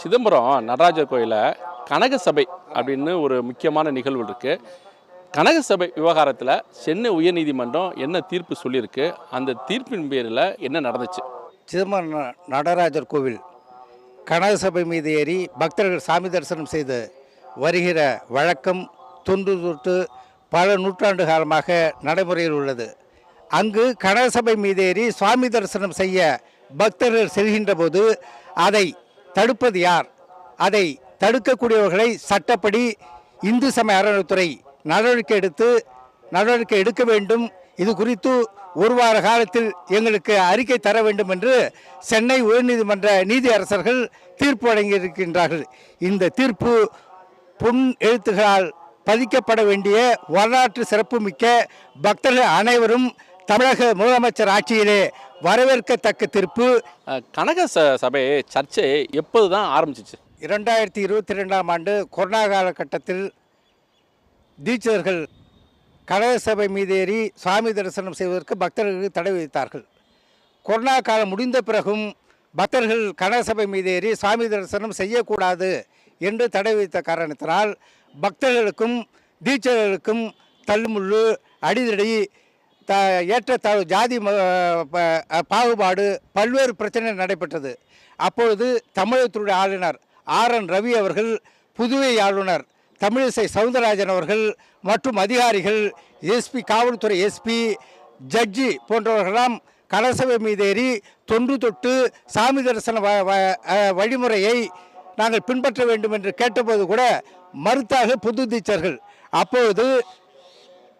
சிதம்பரம் நடராஜர் கோயிலில் கனக சபை அப்படின்னு ஒரு முக்கியமான நிகழ்வு இருக்குது கனக சபை விவகாரத்தில் சென்னை உயர்நீதிமன்றம் என்ன தீர்ப்பு சொல்லியிருக்கு? அந்த தீர்ப்பின் பேரில் என்ன நடந்துச்சு? சிதம்பரம் நடராஜர் கோவில் கனகசபை மீது ஏறி பக்தர்கள் சாமி தரிசனம் செய்து வருகிற வழக்கம் தொன்று தொட்டு பல நூற்றாண்டு காலமாக நடைமுறையில் உள்ளது. அங்கு கனகசபை மீது ஏறி சுவாமி தரிசனம் செய்ய பக்தர்கள் செல்கின்ற போது அதை தடுப்பது யார்? அதை தடுக்கக்கூடியவர்களை சட்டப்படி இந்து சமய அறநிலைத்துறை நடவடிக்கை எடுத்து நடவடிக்கை எடுக்க வேண்டும். இது குறித்து ஒரு வார காலத்தில் எங்களுக்கு அறிக்கை தர வேண்டும் என்று சென்னை உயர்நீதிமன்ற நீதி அரசர்கள் தீர்ப்பு வழங்கியிருக்கின்றார்கள். இந்த தீர்ப்பு பொன் எழுத்துகளால் பதிக்கப்பட வேண்டிய வரலாற்று சிறப்புமிக்க பக்தர்கள் அனைவரும் தமிழக முதலமைச்சர் ஆட்சியிலே வரவேற்கத்தக்க தீர்ப்பு. கனக ச சபை சர்ச்சை எப்போது தான் ஆரம்பிச்சிச்சு? இரண்டாயிரத்தி இருபத்தி ரெண்டாம் ஆண்டு கொரோனா காலகட்டத்தில் தீட்சிதர்கள் கனக சபை மீது ஏறி சுவாமி தரிசனம் செய்வதற்கு பக்தர்களுக்கு தடை விதித்தார்கள். கொரோனா காலம் முடிந்த பிறகும் பக்தர்கள் கனக சபை மீது ஏறி சுவாமி தரிசனம் செய்யக்கூடாது என்று தடை விதித்த காரணத்தினால் பக்தர்களுக்கும் தீட்சிதர்களுக்கும் தள்ளுமுள்ளு அடிதடி த ஏற்றத்தாழ்வு ஜாதி பாகுபாடு பல்வேறு பிரச்சனை நடைபெற்றது. அப்பொழுது தமிழகத்தினுடைய ஆளுநர் ஆர் என் ரவி அவர்கள் புதுவை ஆளுநர் தமிழிசை சவுந்தரராஜன் அவர்கள் மற்றும் அதிகாரிகள் எஸ்பி காவல்துறை எஸ்பி ஜட்ஜி போன்றவர்களெல்லாம் கலசபை மீதேறி தொன்று தொட்டு சாமி தரிசன வ- வழிமுறையை நாங்கள் பின்பற்ற வேண்டும் என்று கேட்டபோது கூட மறுத்தாக புது தீச்சர்கள் அப்பொழுது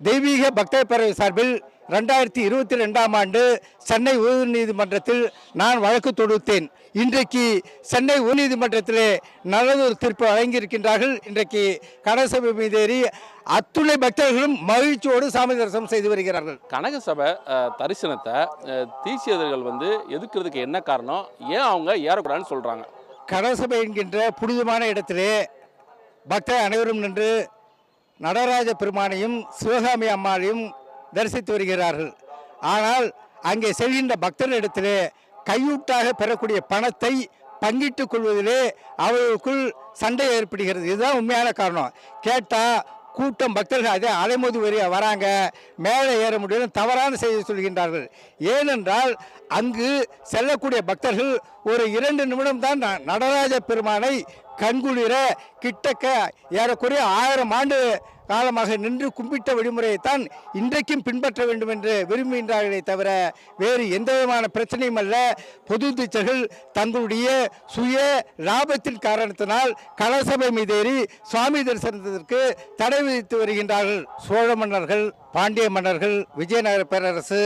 தெய்வீக பக்தர் பேரவை சார்பில் ரெண்டாயிரத்தி இருபத்தி ரெண்டாம் ஆண்டு சென்னை உயர்நீதிமன்றத்தில் நான் வழக்கு தொடுத்தேன். இன்றைக்கு சென்னை உயர்நீதிமன்றத்திலே நல்லதொரு தீர்ப்பு வழங்கியிருக்கின்றார்கள். இன்றைக்கு கனசபை மீதேறி அத்துணை பக்தர்களும் மகிழ்ச்சியோடு சாமி தரிசனம் செய்து வருகிறார்கள். கனக சபை அஹ், தரிசனத்தை அஹ், தீட்சிதர்கள் வந்து எதுக்குறதுக்கு என்ன காரணம்? ஏன் அவங்க ஏறக்கூடாதுன்னு சொல்கிறாங்க கனசபை என்கின்ற புனிதமான இடத்திலே பக்தர் அனைவரும் நின்று நடராஜ பெருமானையும் சிவகாமி அம்மாளையும் தரிசித்து வருகிறார்கள். ஆனால் அங்கே செல்கின்ற பக்தர்களிடத்திலே கையூட்டாக பெறக்கூடிய பணத்தை பங்கிட்டுக் கொள்வதிலே அவர்களுக்குள் சண்டை ஏற்படுகிறது. இதுதான் உண்மையான காரணம். கேட்டால் கூட்டம் பக்தர்கள் அதே அலைமோதி வரி வராங்க. மேலே ஏற முடியும் தவறான செய்தி சொல்கின்றார்கள். ஏனென்றால் அங்கு செல்லக்கூடிய பக்தர்கள் ஒரு இரண்டு நிமிடம் தான் ந- நடராஜ பெருமானை கண்குளிர கிட்டக்க ஏறக்குறைய ஆயிரம் ஆண்டு காலமாக நின்று கும்பிட்ட வழிமுறையைத்தான் இன்றைக்கும் பின்பற்ற வேண்டும் என்று விரும்புகின்றார்களே தவிர வேறு எந்த விதமான பிரச்சனையும் அல்ல. பொது தீட்சர்கள் தங்களுடைய சுய லாபத்தின் காரணத்தினால் கலசபை மீதேறி சுவாமி தரிசனத்திற்கு தடை விதித்து வருகின்றார்கள். சோழ மன்னர்கள் பாண்டிய மன்னர்கள் விஜயநகர பேரரசு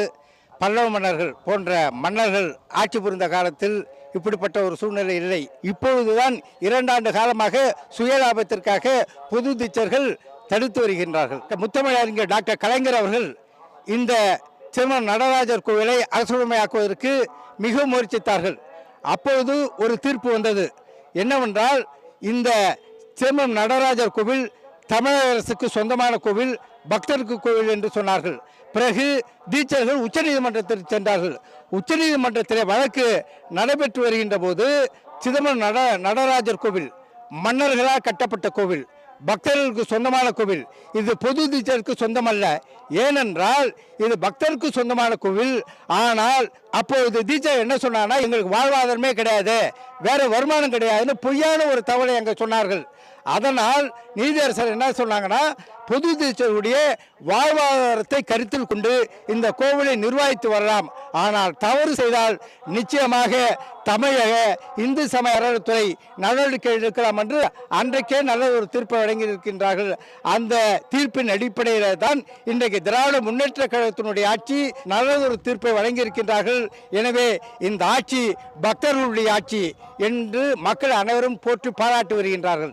பல்லவ மன்னர்கள் போன்ற மன்னர்கள் ஆட்சி புரிந்த காலத்தில் இப்படிப்பட்ட ஒரு சூழ்நிலை இல்லை. இப்பொழுதுதான் இரண்டாண்டு காலமாக சுயலாபத்திற்காக பொது திச்சர்கள் தடுத்து வருகின்றார்கள். முத்தமிழறிஞர் டாக்டர் கலைஞர் அவர்கள் இந்த திருமண நடராஜர் கோவிலை அரசுடைமையாக்குவதற்கு மிக முயற்சித்தார்கள். அப்பொழுது ஒரு தீர்ப்பு வந்தது. என்னவென்றால் இந்த சிறுமன் நடராஜர் கோவில் தமிழக அரசுக்கு சொந்தமான கோவில் பக்தருக்கு கோவில் என்று சொன்னார்கள். பிறகு தீட்சர்கள் உச்சநீதிமன்றத்திற்கு சென்றார்கள். உச்சநீதிமன்றத்திலே வழக்கு நடைபெற்று வருகின்ற போது சிதம்பரம் நட நடராஜர் கோவில் மன்னர்களால் கட்டப்பட்ட கோவில் பக்தர்களுக்கு சொந்தமான கோவில். இது பொது டீச்சருக்கு சொந்தமல்ல. ஏனென்றால் இது பக்தருக்கு சொந்தமான கோவில். ஆனால் அப்போது தீட்சர் என்ன சொன்னான்னா எங்களுக்கு வாழ்வாதாரமே கிடையாது வேற வருமானம் கிடையாதுன்னு பொய்யான ஒரு தகவலை எங்கள் சொன்னார்கள். அதனால் நீதியரசர் என்ன சொன்னாங்கன்னா பொது தீட்சருடைய வாழ்வாதாரத்தை கருத்தில் கொண்டு இந்த கோவிலை நிர்வகித்து வரலாம். ஆனால் தவறு செய்தால் நிச்சயமாக தமிழக இந்து சமய அறநிலைத்துறை நடவடிக்கை எடுக்கலாம் என்று அன்றைக்கே நல்ல ஒரு தீர்ப்பை வழங்கியிருக்கின்றார்கள். அந்த தீர்ப்பின் அடிப்படையில் தான் இன்றைக்கு திராவிட முன்னேற்ற கழகத்தினுடைய ஆட்சி நல்லதொரு தீர்ப்பை வழங்கியிருக்கின்றார்கள். எனவே இந்த ஆட்சி பக்தர்களுடைய ஆட்சி என்று மக்கள் அனைவரும் போற்றி பாராட்டி வருகின்றார்கள்.